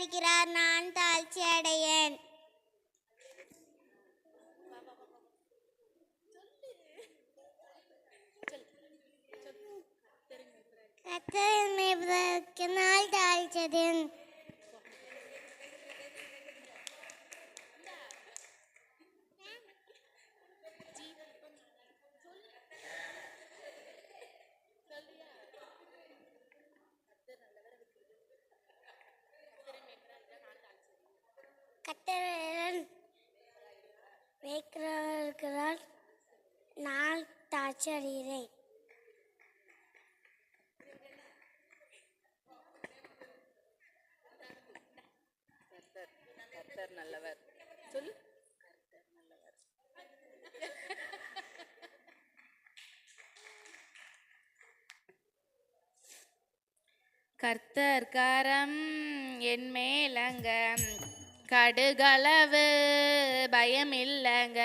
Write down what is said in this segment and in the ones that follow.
இருக்கிறார் நான் தாழ்ச்சி அடையேன். கத்தர் மேய்ப்பதற்கு நாள் தாழ்ச்சதேன். கத்தரன் வைக்கிறவர்களால் நான் தாட்சி நல்லவர் கர்த்தர் கர்த்தர் நல்லவர். கர்த்தர் கரம் என் மேலங்க கடுகளவு பயமில்லைங்க.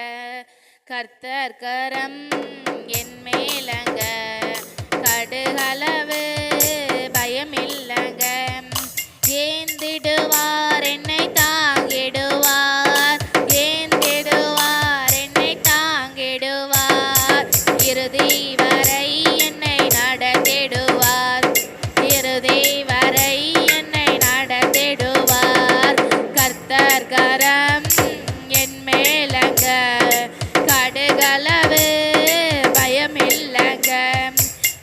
கர்த்தர் கரம் என் மேலங்க. கடுகளவு பயமில்லைங்க. ஏந்திடுவார் என்னை தாங்கிடுவார். ஏந்திடுவார் என்னை தாங்கிடுவார். இறுதி வரை மேலங்க கடுகளவு பயமில்லைங்க.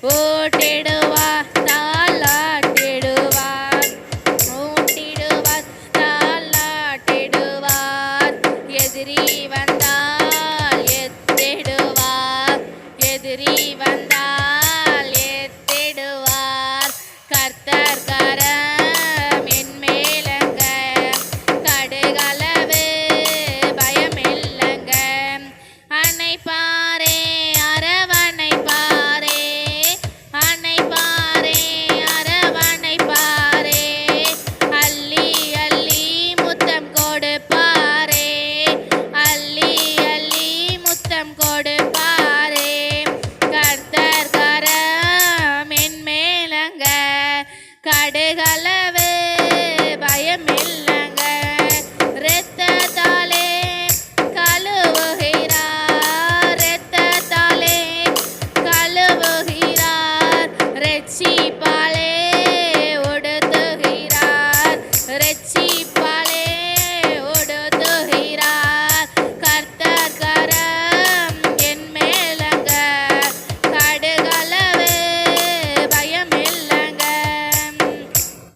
ஓட்டிடுவார் தாளாட்டிடுவார். ஊட்டிடுவார் தாளாட்டிடுவார். எதிரி வந்தால் எத்திடுவார். எதிரி வந்தால் எத்திடுவார். கடுகள